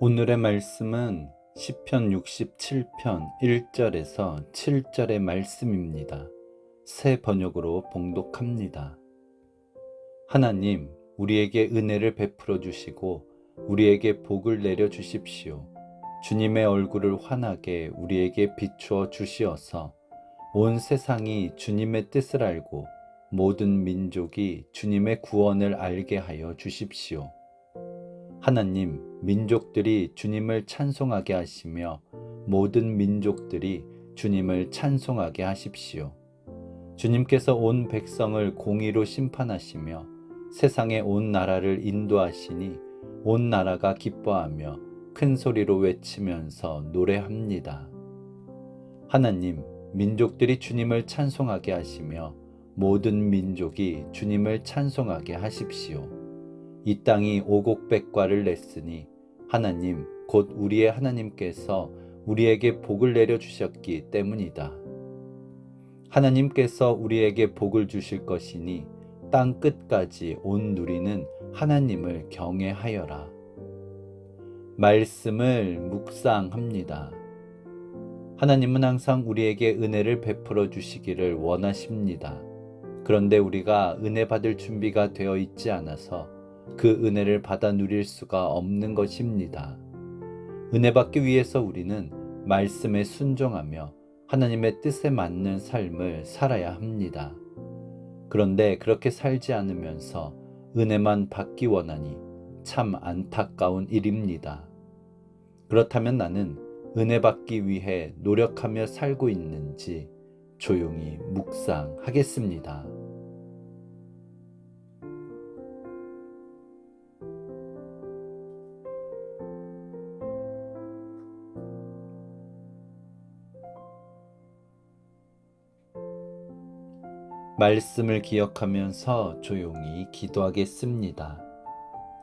오늘의 말씀은 시편 67편 1절에서 7절의 말씀입니다. 새 번역으로 봉독합니다. 하나님, 우리에게 은혜를 베풀어 주시고 우리에게 복을 내려 주십시오. 주님의 얼굴을 환하게 우리에게 비추어 주시어서 온 세상이 주님의 뜻을 알고 모든 민족이 주님의 구원을 알게 하여 주십시오. 하나님, 민족들이 주님을 찬송하게 하시며 모든 민족들이 주님을 찬송하게 하십시오. 주님께서 온 백성을 공의로 심판하시며 세상의 온 나라를 인도하시니 온 나라가 기뻐하며 큰 소리로 외치면서 노래합니다. 하나님, 민족들이 주님을 찬송하게 하시며 모든 민족이 주님을 찬송하게 하십시오. 이 땅이 오곡백과를 냈으니 하나님 곧 우리의 하나님께서 우리에게 복을 내려 주셨기 때문이다. 하나님께서 우리에게 복을 주실 것이니 땅 끝까지 온 누리는 하나님을 경외하여라. 말씀을 묵상합니다. 하나님은 항상 우리에게 은혜를 베풀어 주시기를 원하십니다. 그런데 우리가 은혜 받을 준비가 되어 있지 않아서 그 은혜를 받아 누릴 수가 없는 것입니다. 은혜 받기 위해서 우리는 말씀에 순종하며 하나님의 뜻에 맞는 삶을 살아야 합니다. 그런데 그렇게 살지 않으면서 은혜만 받기 원하니 참 안타까운 일입니다. 그렇다면 나는 은혜 받기 위해 노력하며 살고 있는지 조용히 묵상하겠습니다. 말씀을 기억하면서 조용히 기도하겠습니다.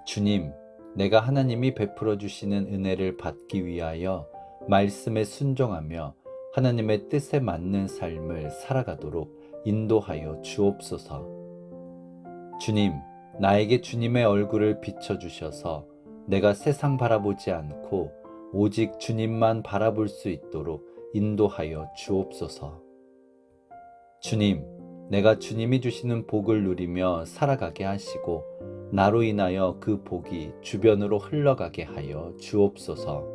주님, 내가 하나님이 베풀어 주시는 은혜를 받기 위하여 말씀에 순종하며 하나님의 뜻에 맞는 삶을 살아가도록 인도하여 주옵소서. 주님, 나에게 주님의 얼굴을 비춰주셔서 내가 세상 바라보지 않고 오직 주님만 바라볼 수 있도록 인도하여 주옵소서. 주님, 내가 주님이 주시는 복을 누리며 살아가게 하시고 나로 인하여 그 복이 주변으로 흘러가게 하여 주옵소서.